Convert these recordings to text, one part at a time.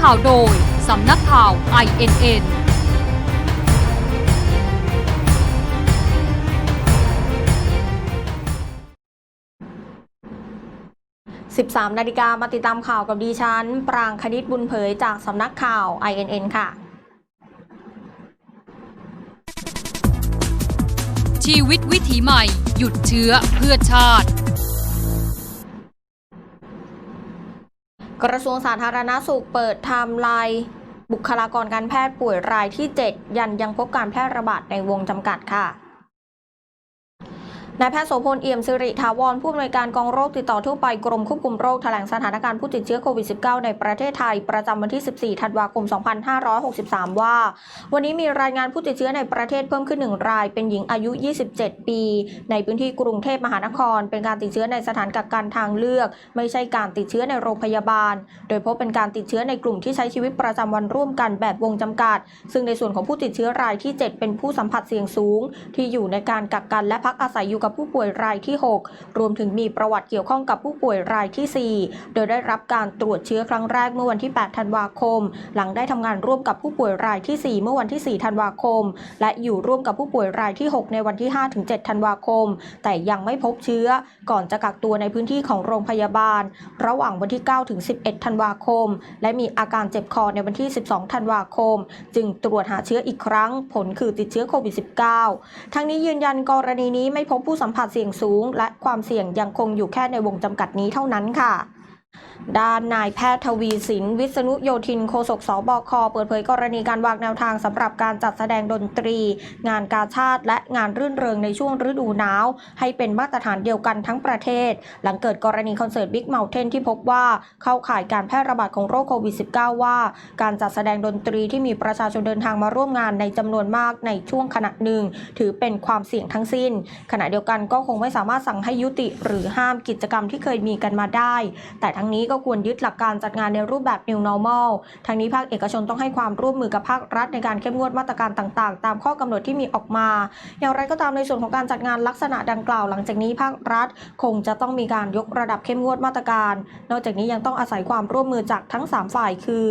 ข่าวโดย สำนักข่าว INN 13 นาฬิกามาติดตามข่าวกับดิฉัน ปรางคณิตบุญเผยจากสำนักข่าว INN ค่ะ ชีวิตวิถีใหม่ หยุดเชื้อเพื่อชาติ กระทรวงสาธารณสุขเปิดไทม์ไลน์บุคลากรการแพทย์ป่วยรายที่ 7 ยันยังพบการแพร่ระบาดในวงจำกัดค่ะ นายแพทย์โสพลเอี่ยมสิริถาวรผู้อำนวยการกองโรคติดต่อทั่วไปกรมควบคุมโรคแถลงสถานการณ์ผู้ติดเชื้อโควิด -19 ในประเทศไทย ประจำวันที่ 14 ธันวาคม 2563 ว่า วันนี้มีรายงานผู้ติดเชื้อในประเทศเพิ่มขึ้น 1 ราย เป็นหญิงอายุ 27 ปี ในพื้นที่กรุงเทพมหานคร เป็นการติดเชื้อในสถานกักกันทางเลือก ไม่ใช่การติดเชื้อในโรงพยาบาล โดยพบเป็นการติดเชื้อในกลุ่มที่ใช้ชีวิตประจำวันร่วมกันแบบวงจำกัด ซึ่งในส่วนของผู้ติดเชื้อรายที่ 7 เป็นผู้สัมผัสเสี่ยงสูง ที่อยู่ในการกักกันและพักอาศัยอยู่กับผู้ป่วยรายที่ 6 รวมถึงมีประวัติเกี่ยวข้องกับผู้ป่วยรายที่ 4 โดยได้รับการตรวจเชื้อครั้งแรกเมื่อวันที่ 8 ธันวาคม หลังได้ทำงานร่วมกับผู้ป่วยรายที่ 4 เมื่อวันที่ 4 ธันวาคม และอยู่ร่วมกับผู้ป่วยรายที่ 6 ในวันที่5ถึง7ธันวาคม แต่ยังไม่พบเชื้อ ก่อนจะกักตัวในพื้นที่ของโรงพยาบาล ระหว่างวันที่9ถึง11 ธันวาคม และมีอาการเจ็บคอในวันที่ 12 ธันวาคม จึงตรวจหาเชื้ออีกครั้ง ผลคือติดเชื้อโควิด -19 ทั้งนี้ยืนยันกรณีนี้ไม่พบผู้ผู้สัมผัสเสี่ยงสูง และความเสี่ยงยังคงอยู่แค่ในวงจำกัดนี้เท่านั้นค่ะ ด้านนายแพทย์ทวีสิน วิษณุโยธินโฆษกสบค เปิดเผยกรณีการวางแนวทางสำหรับการจัดแสดงดนตรี งานกาชาติ และงานรื่นเริงในช่วงฤดูหนาว ให้เป็นมาตรฐานเดียวกันทั้งประเทศ หลังเกิดกรณีคอนเสิร์ตบิ๊กเม t เทนที่พบว่าเข้าข่ายการแพร่ระบาดของโรคโควิด -19 ว่า การจัดแสดงดนตรีที่มีประชาชนเดินทางมาร่วมงานในจำนวนมากในช่วงขณะหนึ่ง ถือเป็นความเสี่ยงทั้งสิ้น ขณะเดียวกันก็คงไม่สามารถสั่งให้ยุติ หรือห้ามกิจกรรมที่เคยมีกันมาได้ แต่ทั้งนี้ก็ควรยึดหลักการจัดงานในรูปแบบ New Normal ทั้งนี้ภาคเอกชนต้องให้ความร่วมมือกับภาครัฐในการเข้มงวดมาตรการต่างๆ ตามข้อกำหนดที่มีออกมา อย่างไรก็ตามในส่วนของการจัดงานลักษณะดังกล่าวหลังจากนี้ภาครัฐ คงจะต้องมีการยกระดับเข้มงวดมาตรการ นอกจากนี้ยังต้องอาศัยความร่วมมือจากทั้ง 3 ฝ่าย คือ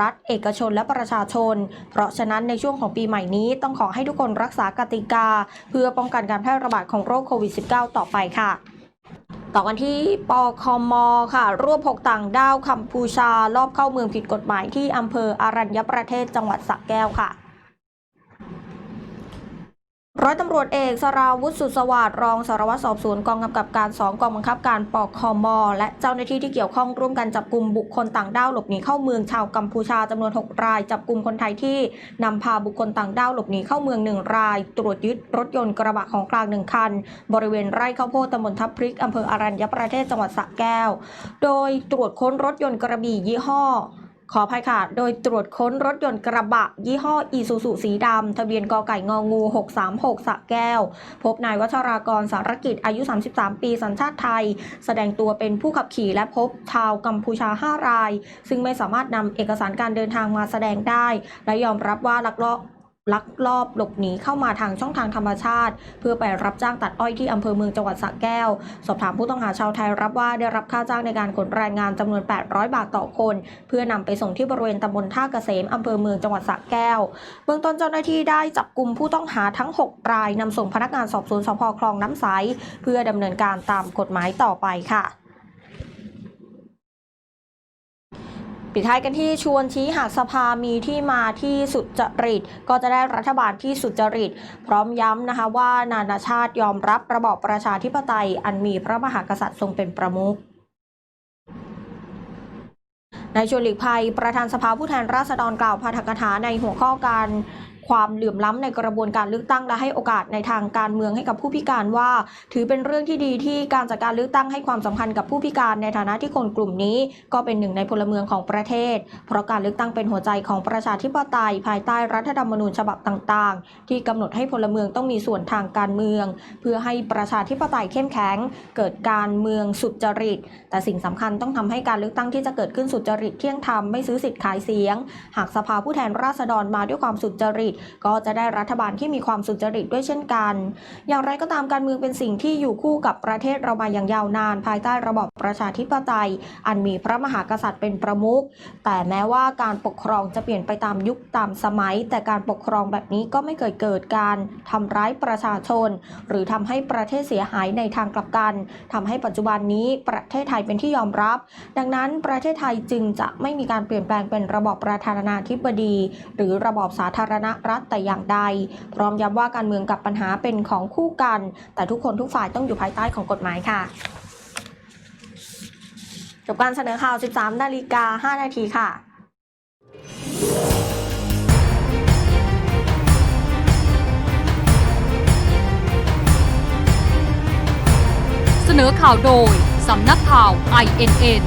รัฐ เอกชนและประชาชน เพราะฉะนั้นในช่วงของปีใหม่นี้ต้องขอให้ทุกคนรักษากติกา เพื่อป้องกันการแพร่ระบาดของโรคโควิด -19 ต่อไปค่ะ ต่อกันที่ปคมค่ะรวบหกต่างด้าวกัมพูชาลอบเข้าเมืองผิดกฎหมายที่อำเภออารัญญประเทศจังหวัดสระแก้วค่ะ ร้อยตำรวจเอกสราวุฒิสุสวัสดิ์รองสารวัตรสอบสวนกองกำกับการ 2 กองบังคับการปอกคอมอและเจ้าหน้าที่ที่เกี่ยวข้องร่วมกันจับกลุ่มบุคคลต่างด้าวหลบหนีเข้าเมืองชาวกัมพูชาจำนวน 6 ราย จับกลุ่มคนไทยที่นำพาบุคคลต่างด้าวหลบหนีเข้าเมือง 1 ราย ตรวจยึดรถยนต์กระบะของกลาง 1 คัน บริเวณไร่ข้าวโพดตำบลทับพริกอำเภออารัญญประเทศจังหวัดสระแก้ว โดยตรวจค้นรถยนต์กระบี่ยี่ห้อ ขออภัยค่ะ โดยตรวจค้นรถยนต์กระบะ ยี่ห้ออีซูซูสีดำ ทะเบียนกอไก่งองู 636สระแก้ว พบนายวัชรากรสารกิจอายุ 33 ปีสัญชาติไทย แสดงตัวเป็นผู้ขับขี่และพบชาวกัมพูชา 5 ราย ซึ่งไม่สามารถนำเอกสารการเดินทางมาแสดงได้ และยอมรับว่าลักลอบ ลักลอบหลบหนีเข้ามาทางช่องทางธรรมชาติ เพื่อไปรับจ้างตัดอ้อยที่อำเภอเมืองจังหวัดสระแก้ว สอบถามผู้ต้องหาชาวไทยรับว่าได้รับค่าจ้างในการขนแรงงานจำนวน 800 บาทต่อคน เพื่อนำไปส่งที่บริเวณตำบลท่าเกษมอำเภอเมืองจังหวัดสระแก้ว เบื้องต้นเจ้าหน้าที่ได้จับกลุ่มผู้ต้องหาทั้ง 6 รายนำส่งพนักงานสอบสวนสพคลองน้ำใสเพื่อดำเนินการตามกฎหมายต่อไปค่ะ ปิดท้ายกันที่ชวนชี้หากสภามีที่มาที่สุจริต ก็จะได้รัฐบาลที่สุจริต พร้อมย้ำนะคะว่านานาชาติยอมรับระบอบประชาธิปไตย อันมีพระมหากษัตริย์ทรงเป็นประมุขนายชวนหลีกภัย ประธานสภาผู้แทนราษฎรกล่าวพาฐกถาในหัวข้อการ ความเหลื่อมล้ำในกระบวนการเลือกตั้งและให้โอกาสในทางการเมืองให้กับผู้พิการว่า ถือเป็นเรื่องที่ดีที่การจัดการเลือกตั้งให้ความสำคัญกับผู้พิการในฐานะที่คนกลุ่มนี้ ก็เป็นหนึ่งในพลเมืองของประเทศ เพราะการเลือกตั้งเป็นหัวใจของประชาธิปไตย ภายใต้รัฐธรรมนูญฉบับต่างๆ ที่กำหนดให้พลเมืองต้องมีส่วนทางการเมือง เพื่อให้ประชาธิปไตยเข้มแข็ง เกิดการเมืองสุจริต แต่สิ่งสำคัญต้องทำให้การเลือกตั้งที่จะเกิดขึ้นสุจริตเที่ยงธรรมไม่ซื้อสิทธิ์ขายเสียง หากสภาผู้แทนราษฎรมาด้วยความสุจริตก็จะได้รัฐบาลที่มีความสุจริตด้วยเช่นกัน อย่างไรก็ตามการเมืองเป็นสิ่งที่อยู่คู่กับประเทศเรามาอย่างยาวนาน ภายใต้ระบอบประชาธิปไตย อันมีพระมหากษัตริย์เป็นประมุขแต่แม้ว่าการปกครองจะเปลี่ยนไปตามยุคตามสมัย แต่การปกครองแบบนี้ก็ไม่เคยเกิดการทำร้ายประชาชน หรือทำให้ประเทศเสียหายในทางกลับกันทำให้ปัจจุบันนี้ประเทศไทยเป็นที่ยอมรับ ดังนั้นประเทศไทยจึงจะไม่มีการเปลี่ยนแปลงเป็นระบอบประธานาธิบดี หรือระบอบสาธารณรัฐแต่อย่างใด พร้อมย้ำว่าการเมืองกับปัญหาเป็นของคู่กัน แต่ทุกคนทุกฝ่ายต้องอยู่ภายใต้ของกฎหมายค่ะจบการเสนอข่าว 13 นาฬิกา 5 นาทีค่ะเสนอข่าวโดย สำนักข่าว INN